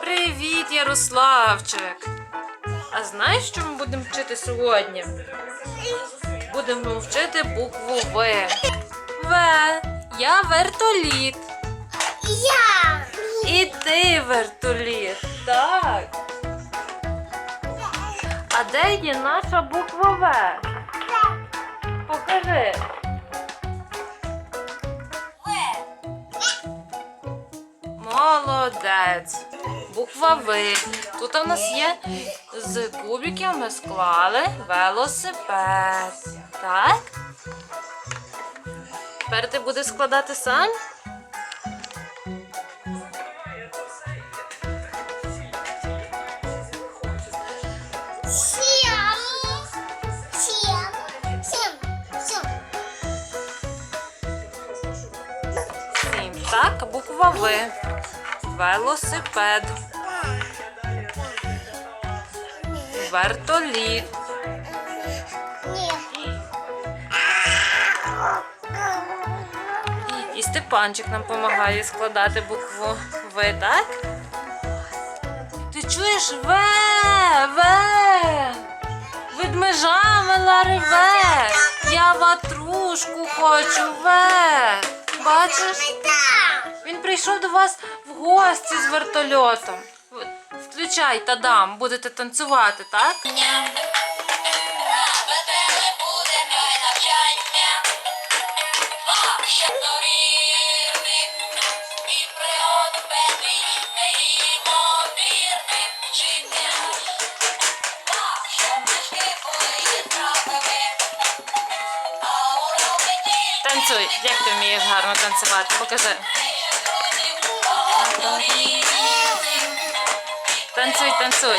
Привіт, Ярославчик! А знаєш, що ми будемо вчити сьогодні? Будемо вчити букву В. В. Я вертоліт. Я. І ти вертоліт. Так. А де є наша буква В? Покажи. Молодець. Буква В. Тут у нас є з кубиків ми склали велосипед. Так? Тепер ти будеш складати сам? Так, буква В. Велосипед. Вертоліт. І Степанчик нам допомагає складати букву В, так? Ти чуєш В? В? Ведмежа реве. Я ватрушку хочу В. Бачиш? Він прийшов до вас в гості з вертольотом. Включай тадам, будете танцювати, так? Танцюй, як ти вмієш гарно танцювати? Покажи. Танцюй, танцюй.